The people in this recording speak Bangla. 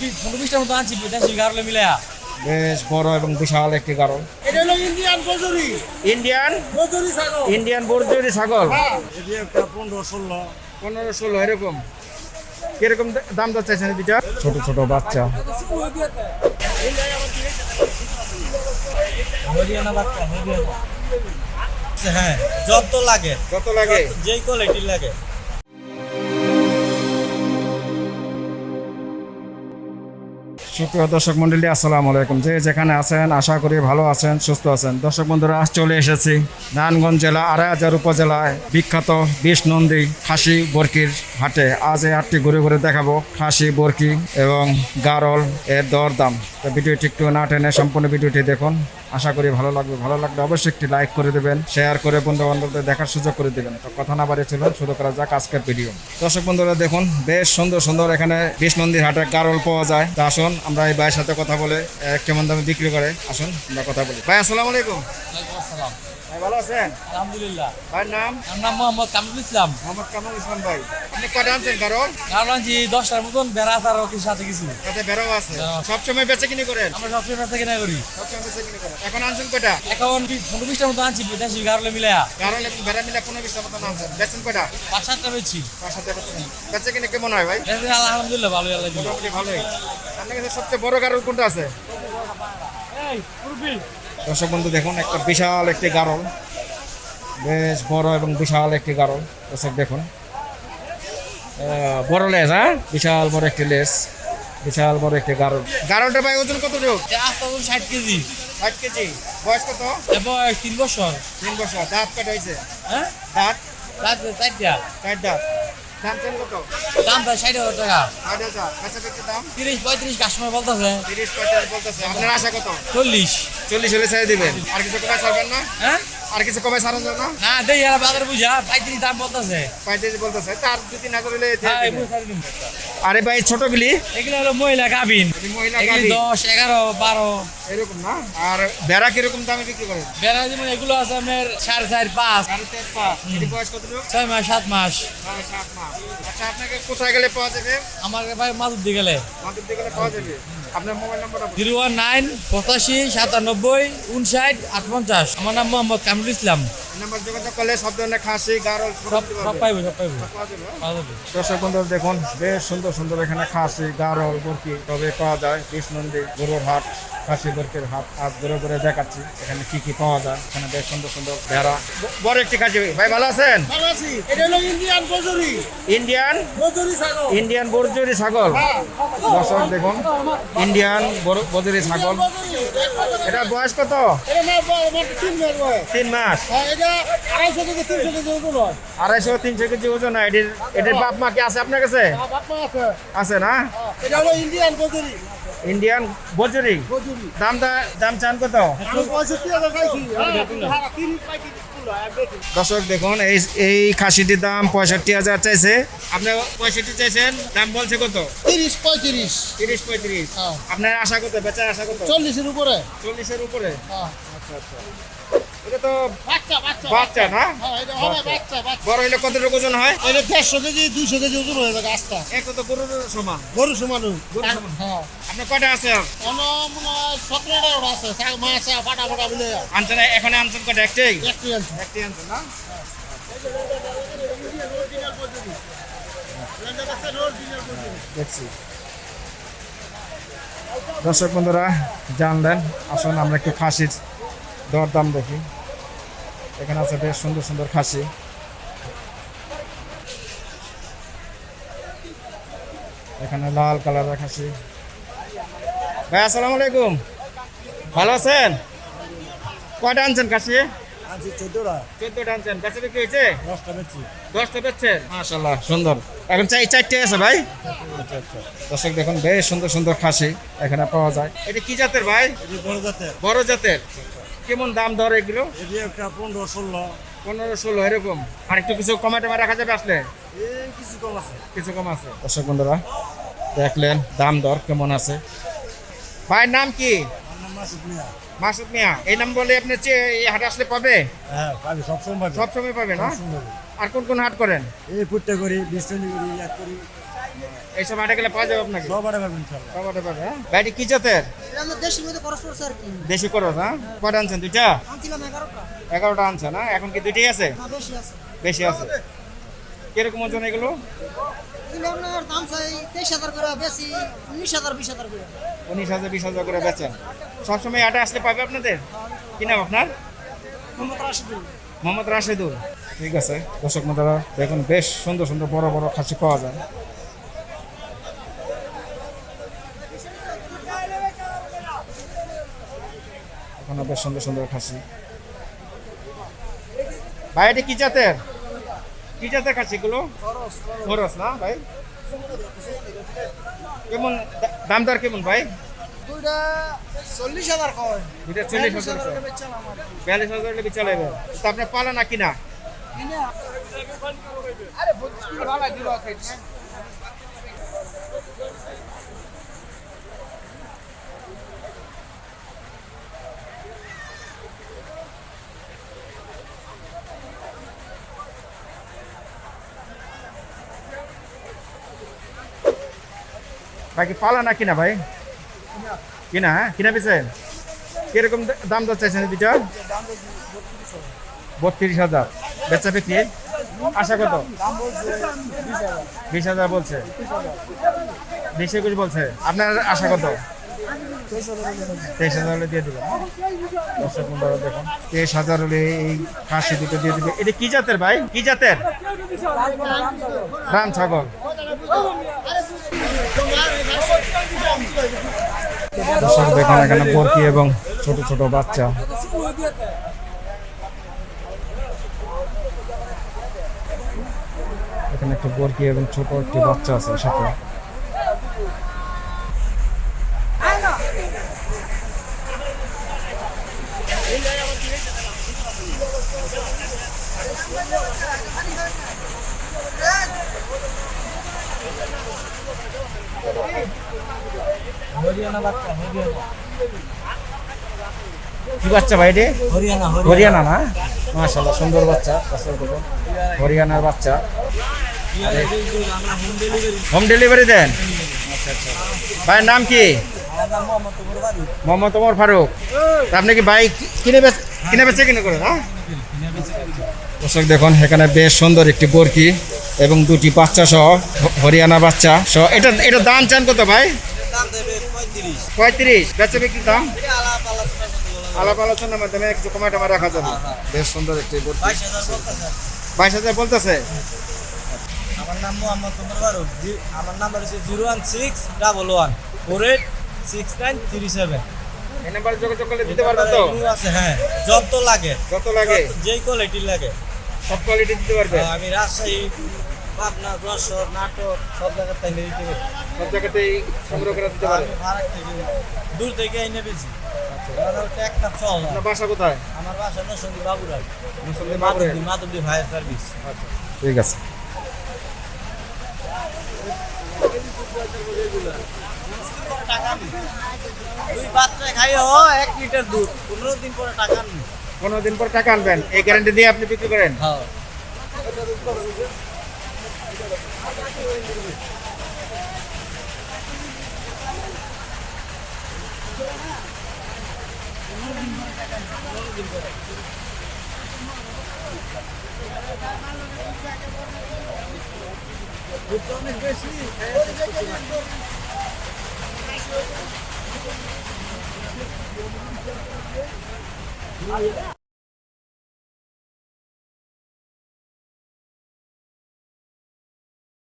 পনেরো বিশটার মতো আনছি দেশি গারলে মিলায়া? বেশ বড় এবং বিশাল একটি গারল। এটা হলো ইন্ডিয়ান ইন্ডিয়ান কচুরি ছাগল। ইন্ডিয়ান বর্জরি ছাগল? এটি একটা পনেরো ষোলো। পনেরো ষোলো এরকম? কীরকম দাম দর চাইছেন দুইটা ছোট ছোট বাচ্চা। হ্যাঁ যত লাগে। কত লাগে। যেই কোয়ালিটি লাগে। সুপ্রিয় দর্শক মন্ডলী, আসসালামু আলাইকুম। যে যেখানে আছেন, আশা করি ভালো আছেন, সুস্থ আছেন। দর্শক বন্ধুরা, আজ চলে এসেছি নারায়ণগঞ্জ জেলা আড়াই হাজার উপজেলায় বিখ্যাত বিষ নন্দী খাসি বরকির হাটে। আজ এই হাটটি ঘুরে ঘুরে দেখাবো খাসি, বরকি এবং গারল এর দর দাম তো ভিডিওটি একটু না টেনে সম্পূর্ণ ভিডিওটি দেখুন। আশা করি ভালো লাগবে, ভালো লাগলে অবশ্যই একটি লাইক করে দেবেন শেয়ার করে বন্ধু বান্ধবদের দেখার সুযোগ করে দেবেন। তো কথা না বাড়িয়ে চলুন, শুরু করা যাক আজকের ভিডিও দর্শক বন্ধুরা, দেখুন, বেশ সুন্দর সুন্দর এখানে বিষ্ণু নন্দীর হাটে গারল পাওয়া যায়। তা আসুন, আমরা এই ভাইয়ের সাথে কথা বলে কেমন দামে বিক্রি করে, আসুন, আমরা কথা বলি। ভাই, আসসালামু আলাইকুম। আসসালাম। ভালো আছেন? আলহামদুলিল্লাহ। ভাইয়ের নাম? আমার নাম মোহাম্মদ কামরুল ইসলাম। মোহাম্মদ ইসলাম ভাই। আপনি কটা আনছেন গারল কারণ আনছি দশটার মতন বেড়া তার ওকে সাথে কিছু তাতে বেরো আছে। সবসময় বেচে কিনি করেন? আমরা সবসময় বেচা কিনা করি। সবসময় বেচে কিনি করেন। এখন আনছেন কটা এখন পনেরো বিশটার মতো আনছি দেশি গারলে মিলায়া। গারল এবং ভেড়া মিলে পনেরো আনছেন? বেচেন কটা পাঁচ সাতটা বেচছি। বেচে কিনে কেমন হয় ভাই? বেচা কিনা আলহামদুলিল্লাহ ভালোই আল্লাহ ভালোই। আপনার কাছে সবচেয়ে বড় গারল কোনটা আছে? এই দর্শক বন্ধু দেখুন একটা বিশাল একটি গারল। বেশ বড় এবং বিশাল একটি গারল। দর্শক দেখুন। বড় লেজ হ্যাঁ? বিশাল বড় একটি লেজ বিশাল বড় একটি গারল। গারলটা ভাই ওজন কত যোগ? ষাট কেজি। ষাট কেজি। বয়স কত? এবং তিন বছর। তিন বছর। দাঁত কাটা হয়েছে? হ্যাঁ? দাঁত? চার চারটা। চার দাঁত দাম চান কত? দাম প্রায় ষাট হাজার টাকা। ষাট হাজার। কাঁচা বিক্রি দাম? তিরিশ পঁয়ত্রিশ কাস্টমার বলতেছে। তিরিশ পঁয়ত্রিশ বলতেছে। আপনার আশা কত? চল্লিশ। চল্লিশ হলে ছেড়ে দিবেন। আর কিছু টাকা ছাড়বেন না? হ্যাঁ? আর কিছু কমায় ছাড়ান যাবে না না দেই এরা বাজার বুঝা পঁয়ত্রিশ দাম বলতেছে। পঁয়ত্রিশ বলতেছে তার দু তিন হাজার হলে। আরে ভাই ছোটগুলি এগুলো হলো মহিলা এই মহিলা গাভী। দশ এগারো বারো। এরকম না? আর বেড়া কীরকম দামে বিক্রি করেন? বেড়া যেমন এগুলো আছে আপনার সাড়ে চার পাঁচ। সাড়ে চার পাঁচ। এটি বয়স কত লোক ছয় মাস সাত মাস। সাড়ে সাত মাস। আচ্ছা আপনাকে কোথায় গেলে পাওয়া যাবে? আমার ভাই মাদুর দিয়ে গেলে। মাদুর দিয়ে গেলে পাওয়া যাবে? আপনার মোবাইল নাম্বারটা জিরো ওয়ান নাইন পঁচাশি সাতানব্বই উনষাট আট পঞ্চাশ আমার নাম মোহাম্মদ কামরুল ইসলাম। নাম্বার যোগাযোগ করলে সব ধরনের খাসি গারল সব সব পাইবো সব পাইবো। পাওয়া যাবে। পাওয়া যাবে। দর্শক বন্ধু দেখুন বেশ সুন্দর সুন্দর এখানে খাসি গারল বরকি তবে পাওয়া যায় কৃষ্ণন্দী গরুর হাট খাসি বরকির হাট আজ ঘুরে ঘুরে দেখাচ্ছি এখানে কি কি পাওয়া যায় এখানে বেশ সুন্দর সুন্দর ভেড়া। বড় একটি খাসি ভাই ভালো আছেন? ভালো আছি। এটা হলো ইন্ডিয়ান কচুরি ইন্ডিয়ান কচুরি ছাগল। ইন্ডিয়ান বরজরি ছাগল? দর্শক দেখুন ইন্ডিয়ান বজরি ছাগল। এটা বয়স কত? তিন মাস হ্যাঁ আড়াইশো তিনশো কেজি ওজন হয়। হয়। এটির এটির বাপ মা কি আছে আপনার কাছে? আছে। না? হ্যাঁ, এটা হলো ইন্ডিয়ান কচুরি ইন্ডিয়ান বজরি কচুরি দাম দাম চান কত। দর্শক দেখুন এই এই খাসিটির দাম পঁয়ষট্টি হাজার চাইছে। আপনি পঁয়ষট্টি চাইছেন দাম বলছে কত? তিরিশ পঁয়ত্রিশ। তিরিশ পঁয়ত্রিশ। হ্যাঁ। আপনার আশা কত? বেচার আশা কত? চল্লিশের উপরে। চল্লিশের উপরে? হ্যাঁ। এটা তো বাচ্চা বাচ্চা বাচ্চা না? হ্যাঁ এটা হবে বাচ্চা। বাচ্চা বড় হইলে কতটুকু ওজন হয়? এটা দেড়শো কেজি দুইশো কেজি ওজন হয়ে যাবে আস্তা এক তো গরুর সমান। গরু সমানু গরু সমান। হ্যাঁ। আপনার কটা আছে আর? অন্য আছে। মাছ ফাটা ফাটা মিলে আনছেন এখন আনছেন কটা একটাই? আনছেন। না? দেখছি দর্শক বন্ধুরা জানলেন আসুন আমরা একটু খাসির দর দাম দেখি। এখানে আছে বেশ সুন্দর সুন্দর খাসি। এখানে লাল কালারের খাসি। ভাই আসসালামু আলাইকুম। ভালো আছেন? কয়টা আনছেন খাসি? আনছি চোদ্দটা। চোদ্দটা আনছেন। বেচা বিক্রি হয়েছে? দশটা বেচছি। দশটা বেচছেন? মাশাল্লাহ সুন্দর। এখন চাই চারটে আছে ভাই। আচ্ছা আচ্ছা। দর্শক দেখুন বেশ সুন্দর সুন্দর খাসি এখানে পাওয়া যায়। এটা কি জাতের ভাই? বড় জাতের। বড় জাতের। কেমন দাম ধর এগুলো? এটি একটা পনেরো ষোলো। পনেরো ষোলো এরকম। আর একটু কিছু কমে টমে রাখা যাবে আসলে? এই কিছু কম আছে। কিছু কম আছে। দর্শক বন্ধুরা দেখলেন দাম দর কেমন আছে। ভাইয়ের নাম কি? মাসুদ মিয়া। এই নাম বলে আপনি এই হাট আসলে পাবে? হ্যাঁ পাবি সবসময় পাবি। সব সময় পাবে না? আর কোন কোন হাট করেন? এই ফুটটা করি বিস্তনি করি এক করি এইসব হাটে গেলে পাওয়া যাবে আপনাকে? সব পাবেন সব পাবে হ্যাঁ? ভাইটি কি জাতের? দেশের মধ্যে করছে আর কি দেশি করো হ্যাঁ? কটা আনছেন দুইটা? আনছিলাম এগারোটা এগারোটা আনছেন না এখন কি দুইটাই আছে? বেশি আছে। বেশি আছে কীরকম ওজন এগুলো? আপনার দাম চাই তেইশ হাজার করে বেশি উনিশ হাজার বিশ হাজার করে উনিশ হাজার বিশ হাজার করে বেচেন। সবসময় হাটে আসলে পাবে আপনাদের? কি নাম আপনার? মোহাম্মদ রাশিদুল। মোহাম্মদ রাশেদুল। ঠিক আছে দর্শক মন্ডলা দেখুন বেশ সুন্দর সুন্দর বড় বড় খাসি পাওয়া যায়। এখানে বেশ সুন্দর সুন্দর খাসি ভাই এটা কি জাতের? কি জাতের খাসিগুলো খরচ না ভাই? কেমন দাম দর কেমন ভাই? চল্লিশ হাজার হাজার বিয়াল্লিশ আপনার পালা না কিনা? ভাই কি পালা না কিনা ভাই? কিনা হ্যাঁ? কিনা পিছে? কীরকম দাম দর চাইছেন দুটো বত্রিশ হাজার। বেচা বিক্রি? আশা কত? বিশ হাজার বলছে। বিশ একুশ বলছে। আপনার আশা কত? তেইশ হাজার হলে দিয়ে দেবেন দর্শক বন্ধুরা দেখুন। তেইশ হাজার হলে এই খাসি দুটো দিয়ে দেবে। এটা কি জাতের ভাই? কি জাতের? রাম ছাগল। দর্শক, দেখুন এখানে বরকি এবং ছোট ছোট বাচ্চা। এখানে একটা বরকি এবং ছোট একটি বাচ্চা আছে সাথে হরিয়ানা বাচ্চা হরিয়ানা কি বাচ্চা ভাই রে? হরিয়ানা হরিয়ানা। না? মাশাল্লাহ সুন্দর বাচ্চা হরিয়ানার বাচ্চা। হোম ডেলিভারি দেন। আচ্ছা আচ্ছা ভাইয়ের নাম কি? মোহাম্মদ ওমর ফারুক। আপনি কি বাইক কিনে বেচ কিনে বেচে কিনে করে না দর্শক দেখুন, এখানে বেশ সুন্দর একটি বরকি এবং দুটি বাচ্চা সহ, হরিয়ানা বাচ্চা সহ। এটা এটা দাম চান কত ভাই? পঁয়ত্রিশ। বেচে বিক্রির দাম? আলাপ আলোচনার মাধ্যমে কিছু কমা টমা রাখা যাবে। বেশ সুন্দর একটি বাইশ হাজার বলতেছে? আমার নাম মোহাম্মদ তোমার ফারুক আমার নাম্বার হচ্ছে zero one six double one four eight six nine three seven এই নাম্বারে যোগাযোগ করলে দিতে পারবে তো? আছে হ্যাঁ যত লাগে। কত লাগে। যত- যেই কোয়ালিটি লাগে। সব কোয়ালিটি দিতে পারবে? আমি রাজশাহী পাবনা যশোর নাটক সব জায়গায় তাই নিয়ে দিতে পারি। সব জায়গাতেই সংগ্রহ করে দিতে পারবে? দূর থেকে এনে বেশি একটা চল আপনার বাসা কোথায়? আমার বাসা বাবুরে মাধবদী ফায়ার সার্ভিস ঠিক আছে। টাকা নেই দুই এক লিটার দুধ পনেরো দিন পরে টাকা নেই দিন পর টাকা আনবেন। এই গ্যারান্টি দিয়ে আপনি বিক্রি করেন? হ্যাঁ। Gracias.